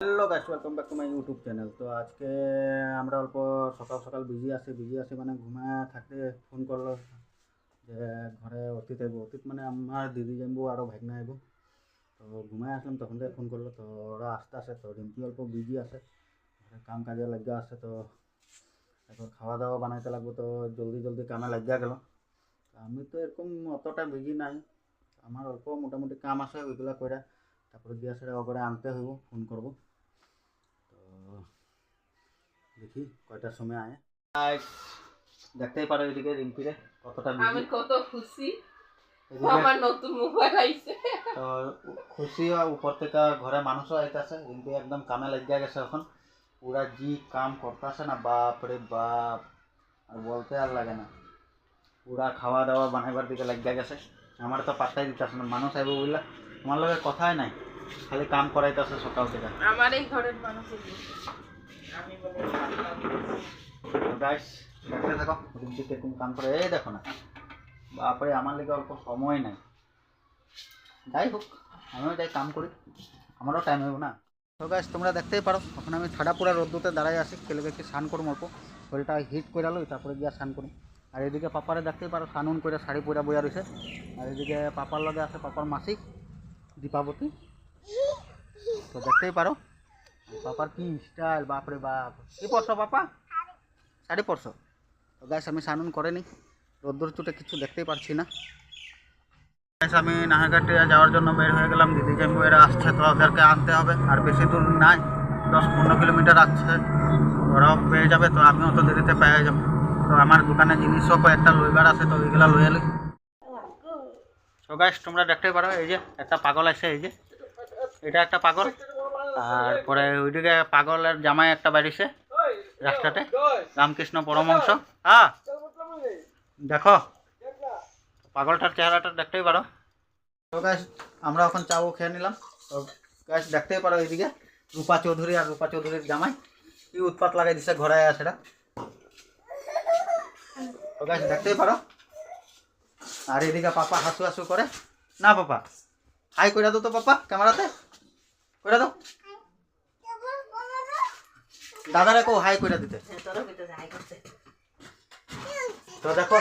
Hello guys welcome back to my YouTube channel তো আজকে আমরা অল্প সকাল সকাল বিজি আছি বিজি আছি মানে ঘুমায় থাকতে ফোন করল যে ঘরে অতীত আইব। অতীত মানে আমার দিদি যাইব আরও ভাগনা আইব। তো ঘুমায় আসলাম, তখন থেকে ফোন করল। তো ওরা আসতে আসে তো রিম্পি অল্প বিজি আছে কাম কাজে লাগিয়া আছে, তো এখন খাওয়া দাওয়া বানাইতে লাগবো। তো জলদি জলদি কামে লাগিয়া গেল। আমি তো এরকম অতটা বিজি নাই। আমার অল্প মোটামুটি কাম আছে ওইগুলা করে তারপরে গিয়ে সেটা ওপরে আনতে হইব ফোন করব। দেখি কয়টার সময় আয়। দেখতেই পারো এদিকে রিম্পিরে কতটা আমি কত খুশি। আমার নতুন মোবাইল আইছে। তো খুশি হয় উপর থেকে ঘরে মানুষও আইতাছে। রিম্পি একদম কামে লাগিয়া গেছে এখন। পুরা জি কাম করতেছে না বাপ রে বাপ। আর বলতে আর লাগে না। পুরা খাওয়া দাওয়া বানাইবার দিকে লাগিয়া গেছে। আমার তো পাত্তাই দিতেছে না মানুষ আইব বললে তোমার লগে কথাই নাই। খালি কাম করাইতেছে সকাল থেকে। আমার এই ঘরের মানুষ গাইস দেখতে কাম করে। এই দেখো না, বাপরে, আমার লেগে অল্প সময় নাই। যাই হোক, আমিও যাই কাম করি। আমারও টাইম হইব না। তো গাইস তোমরা দেখতেই পারো, এখন আমি ছাড়া পুরা রোদ্দুতে দাঁড়াই আছি। কেলেকে কি স্নান করব অল্প। শরীরটা হিট করে আলো তারপরে গিয়া স্নান করি আর এদিকে পাপারে দেখতেই পারো, স্নান করে শাড়ি পরা বইয়া রয়েছে আর এদিকে পাপার লগে আছে পাপার মাসিক দীপাবতী। তো দেখতেই পারো পাপার কি স্টাইল বাপরে বাপ। কি পড়ছো পাপা? শাড়ি পরশো তো গ্যাস আমি স্নান করেনি। রোদ্দুর চুটে কিছু দেখতেই পারছি না। গ্যাস আমি নাহাঘাটে যাওয়ার জন্য বের হয়ে গেলাম। দিদি এরা আসছে, তো ওদেরকে আনতে হবে। আর বেশি দূর নাই। দশ পনেরো কিলোমিটার আসছে ওরাও পেয়ে যাবে, তো আমিও তো দেরিতে পেয়ে যাব। তো আমার দোকানে জিনিসও কয়েকটা লইবার আছে, তো ওইগুলো লই এলি তো গ্যাস তোমরা দেখতেই পারো, এই যে একটা পাগল আছে, এই যে। এটা একটা পাগল। আর পরে ওইদিকে পাগলের জামাই একটা বাড়িছে, রাস্তাতে। রামকৃষ্ণ পরমহংস। হ্যাঁ দেখো, পাগলটার চেহারাটা দেখতেই পারো। তো গাছ আমরা এখন চাও খেয়ে নিলাম। তো গাছ দেখতেই পারো এইদিকে, রূপা চৌধুরী আর রূপা চৌধুরীর জামাই। কি উৎপাত লাগাই দিছে ঘরে সেটা। তো গাছ দেখতেই পারো। আর এদিকে পাপা হাসু হাসু করে, না পাপা, হাই করে দাও তো পাপা, ক্যামেরাতে করে দাও। দাদারে কো হাই করে দিতে। তো দেখো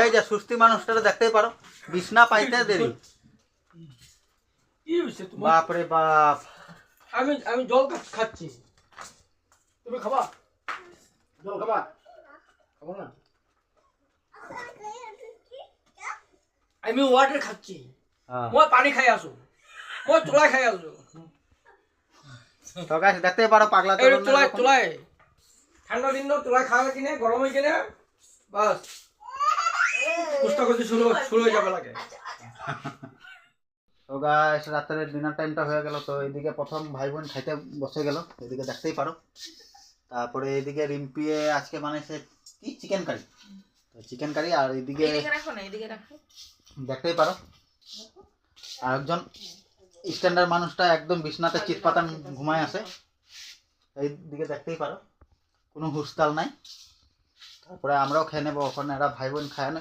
এই যে সুস্থি মানুষটা দেখতেই পারো বিছনা পাইতে দেরি। বাপ রে বাপ। আমি আমি জল খাচ্ছি। তুমি খাবা? জল খাবা? খাব না? আমি ওয়াটার খাচ্ছি। হ্যাঁ। মই পানী খাই আছো। মই চোলাই খাই আছো। তো গাছ দেখতেই পারো পাগলা চোলাই এরকম। চোলাই ঠান্ডা দিন চোলাই খাওয়া কিনে গরম হয়ে কিনে বাস। কুস্তা করতে শুরু শুরু হয়ে যাবে লাগে। তো গাছ রাতের ডিনার টাইমটা হয়ে গেল তো এইদিকে প্রথম ভাই বোন খাইতে বসে গেল এদিকে দেখতেই পারো। তারপরে এইদিকে রিম্পিয়ে আজকে বানাইছে কি? চিকেন কারি তো চিকেন কারি আর এদিকে এদিকে দেখতেই পারো। আর একজন স্ট্যান্ডার্ড মানুষটা একদম বিছনাতে চিত পাতান ঘুমায় আছে। এই দিকে দেখতেই পারো, কোনো হুস্তাল নাই। তারপরে আমরাও খেয়ে নেব, ওখানে এরা ভাই বোন খায় না।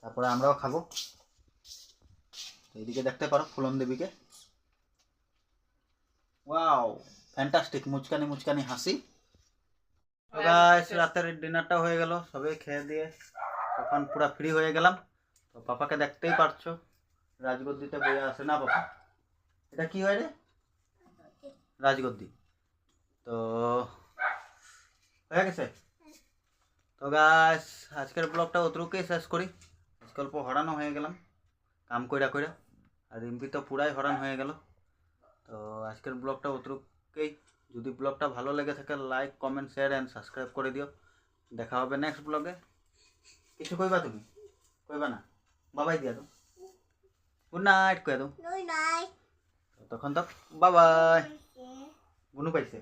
তারপরে আমরাও খাব। এইদিকে দেখতে পারো, ফুলন দেবীকে। ওয়াও, ফ্যান্টাস্টিক, মুচকানি মুচকানি হাসি। রাতের ডিনারটা হয়ে গেল সবাই খেয়ে দিয়ে তখন পুরো ফ্রি হয়ে গেলাম। তো পাপাকে দেখতেই পারছ, রাজগদ্দিতে বইয়া আসে না পাপা? এটা কি হয় রে? রাজগদ্দি। তো হয়ে গেছে? তো গাছ আজকের ব্লগটা অতটুকুই শেষ করি। আজকে অল্প হরানো হয়ে গেলাম। কাম কইরা কইরা। আর রিম্পি তো পুরাই হরান হয়ে গেল। তো আজকের ব্লগটা অতটুকুই। যদি ব্লগটা ভালো লেগে থাকে like comment share and subscribe করে দিও। দেখা হবে নেক্সট ব্লগে কিছু কইবা তুমি? কইবা না? বাবাই দিয়া তো গুড নাইট কয়ে দাও। তখন তক বাবাই গুণো পাইছে।